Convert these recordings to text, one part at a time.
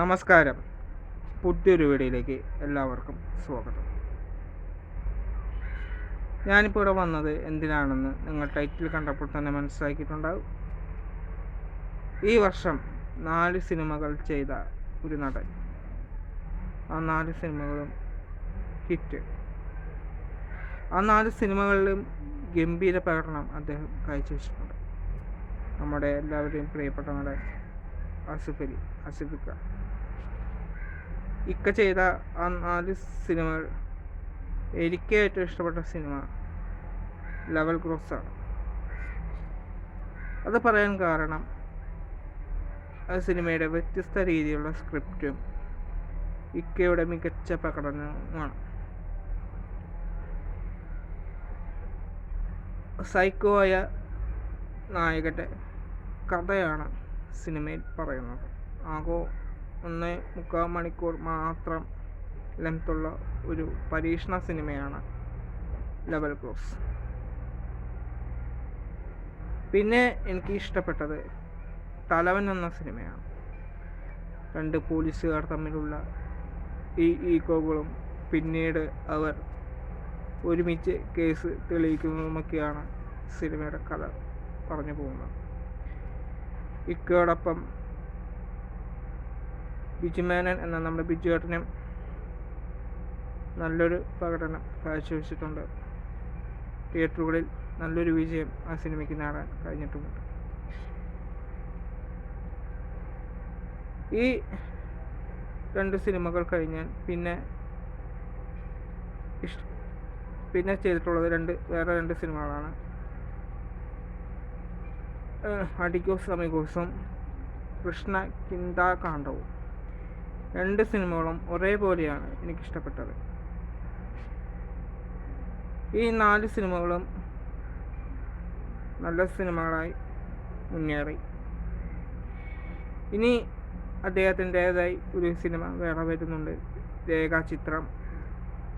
നമസ്കാരം. പുതിയൊരു വീഡിയോയിലേക്ക് എല്ലാവർക്കും സ്വാഗതം. ഞാനിപ്പോൾ ഇവിടെ വന്നത് എന്തിനാണെന്ന് നിങ്ങൾ ടൈറ്റിൽ കണ്ടപ്പോൾ തന്നെ മനസ്സിലാക്കിയിട്ടുണ്ടാകും ഈ വർഷം നാല് സിനിമകൾ ചെയ്ത ഒരു നടൻ. ആ നാല് സിനിമകളും ഹിറ്റ്. ആ നാല് സിനിമകളിലും ഗംഭീര പ്രകടനം അദ്ദേഹം കാഴ്ചവെച്ചിട്ടുണ്ട്. നമ്മുടെ എല്ലാവരുടെയും പ്രിയപ്പെട്ട നടൻ ആസിഫ് ഇക്ക. ഇക്ക ചെയ്ത ആ നാല് സിനിമകൾ എനിക്ക് ഏറ്റവും ഇഷ്ടപ്പെട്ട സിനിമ ലെവൽ ക്രോസ് ആണ്. അത് പറയാൻ കാരണം ആ സിനിമയുടെ വ്യത്യസ്ത രീതിയിലുള്ള സ്ക്രിപ്റ്റും ഇക്കയുടെ മികച്ച പ്രകടനവുമാണ്. സൈക്കോ ആയ നായകന്റെ കഥയാണ് സിനിമയിൽ പറയുന്നത്. ആകോ ഒന്ന് മുക്കാൽ മണിക്കൂർ മാത്രം ലെങ്ത്തുള്ള ഒരു പരീക്ഷണ സിനിമയാണ് ലെവൽ ക്രോസ്. പിന്നെ എനിക്ക് ഇഷ്ടപ്പെട്ടത് തലവൻ എന്ന സിനിമയാണ്. രണ്ട് പോലീസുകാർ തമ്മിലുള്ള ഈ ഈക്കോകളും പിന്നീട് അവർ ഒരുമിച്ച് കേസ് തെളിയിക്കുന്നതുമൊക്കെയാണ് സിനിമയുടെ കഥ പറഞ്ഞു പോകുന്നത്. ഇക്കയോടൊപ്പം ബിജുമേനൻ എന്ന നമ്മുടെ ബിജുവേട്ടനും നല്ലൊരു പ്രകടനം കാഴ്ചവെച്ചിട്ടുണ്ട്. തിയേറ്ററുകളിൽ നല്ലൊരു വിജയം ആ സിനിമയ്ക്ക് നേടാൻ കഴിഞ്ഞിട്ടുമുണ്ട്. ഈ രണ്ട് സിനിമകൾ കഴിഞ്ഞാൽ പിന്നെ ഇഷ് പിന്നെ ചെയ്തിട്ടുള്ളത് രണ്ട് വേറെ രണ്ട് സിനിമകളാണ്. അടിക്കോസ് അമിഗോസും കൃഷ്ണ ചിന്താകാന്ഡവും രണ്ട് സിനിമകളും ഒരേപോലെയാണ് എനിക്കിഷ്ടപ്പെട്ടത്. ഈ നാല് സിനിമകളും നല്ല സിനിമകളായി മുന്നേറി. ഇനി അദ്ദേഹത്തിന്റേതായി ഒരു സിനിമ വേറെ വരുന്നുണ്ട്. രേഖാചിത്രം.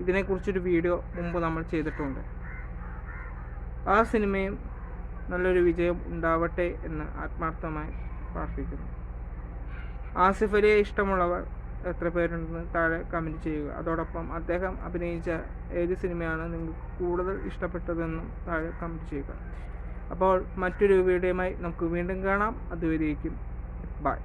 ഇതിനെക്കുറിച്ചൊരു വീഡിയോ മുമ്പ് നമ്മൾ ചെയ്തിട്ടുണ്ട്. ആ സിനിമയും നല്ലൊരു വിജയം ഉണ്ടാവട്ടെ എന്ന് ആത്മാർത്ഥമായി പ്രാർത്ഥിക്കുന്നു. ആസിഫ് അലിയെ ഇഷ്ടമുള്ളവർ എത്ര പേരുണ്ടെന്ന് താഴെ കമന്റ് ചെയ്യുക. അതോടൊപ്പം അദ്ദേഹം അഭിനയിച്ച ഏത് സിനിമയാണ് നിങ്ങൾക്ക് കൂടുതൽ ഇഷ്ടപ്പെട്ടതെന്നും താഴെ കമന്റ് ചെയ്യുക. അപ്പോൾ മറ്റൊരു വീഡിയോയുമായി നമുക്ക് വീണ്ടും കാണാം. അതുവരേക്കും ബൈ